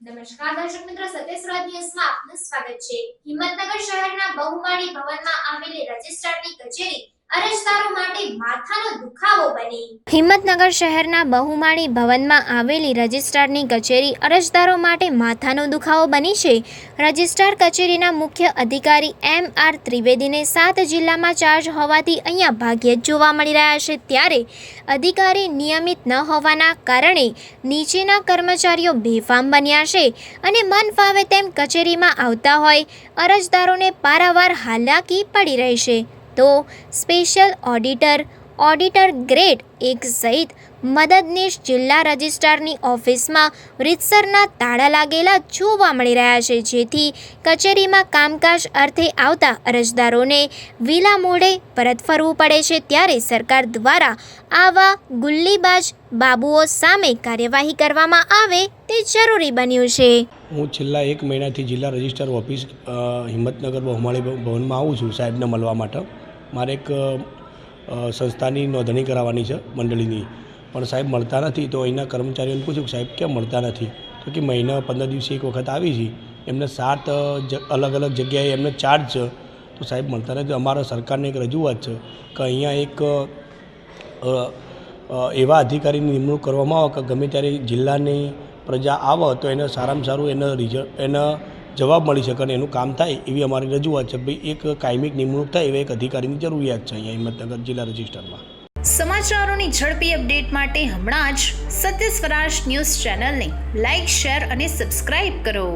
નમસ્કાર દર્શક મિત્રો ન્યૂઝમાં આપનું સ્વાગત છે. હિંમતનગર શહેરના બહુમાળી ભવનમાં આવેલી રજિસ્ટ્રારની કચેરી હિંમતનગર શહેરના બહુમાળી ભવનમાં આવેલી રજિસ્ટ્રારની કચેરી અરજદારો માટે માથાનો દુખાવો બની છે. રજિસ્ટ્રાર કચેરીના મુખ્ય અધિકારી એમ આર ત્રિવેદીને સાત જિલ્લામાં ચાર્જ હોવાથી અહીંયા ભાગ્યે જ જોવા મળી રહ્યા છે. ત્યારે અધિકારી નિયમિત ન હોવાના કારણે નીચેના કર્મચારીઓ બેફામ બન્યા છે અને મન ફાવે તેમ કચેરીમાં આવતા હોય અરજદારોને પારાવાર હાલાકી પડી રહી છે. તો સ્પેશિયલ ઓડિટર ઓડિટર ગ્રેડ એક સહિત મદદનીશ જિલ્લા રજિસ્ટ્રારની ઓફિસમાં રીતસરના તાળા લાગેલા જોવા મળી રહ્યા છે. જેથી કચેરીમાં કામકાજ અર્થે આવતા અરજદારોને વિલા મોડે પરત ફરવું પડે છે. ત્યારે સરકાર દ્વારા આવા ગુલ્લીબાજ બાબુઓ સામે કાર્યવાહી કરવામાં આવે તે જરૂરી બન્યું છે. હું છેલ્લા એક મહિનાથી જિલ્લા રજિસ્ટ્રાર ઓફિસ હિંમતનગર બહુમાળી ભવનમાં આવું છું સાહેબને મળવા માટે. મારે એક સંસ્થાની નોંધણી કરાવવાની છે મંડળીની. પણ સાહેબ મળતા નથી તો અહીંના કર્મચારીઓને પૂછ્યું કે સાહેબ કેમ મળતા નથી? તો કે મહિના પંદર દિવસે એક વખત આવી છે. એમને સાત અલગ અલગ જગ્યાએ એમને ચાર્જ છે. તો સાહેબ મળતા નથી અમારા સરકારને એક રજૂઆત છે કે અહીંયા એક એવા અધિકારીની નિમણૂક કરવામાં આવે કે ગમે ત્યારે જિલ્લાની પ્રજા આવે તો એને સારામાં સારું એના રિઝલ્ટ એને જવાબ મળી શકે અને એનું કામ થાય એવી અમારી રજૂઆત છે. ભાઈ, એક કાયમિક નિમણૂક થાય એવા એક અધિકારીની જરૂરિયાત છે અહીંયા હિંમતનગર જિલ્લા રજિસ્ટરમાં સમાચારોની ઝડપી અપડેટ માટે હમણાં જ સત્ય સ્વરાજ ન્યૂઝ ચેનલને લાઇક શેર અને સબસ્ક્રાઇબ કરો.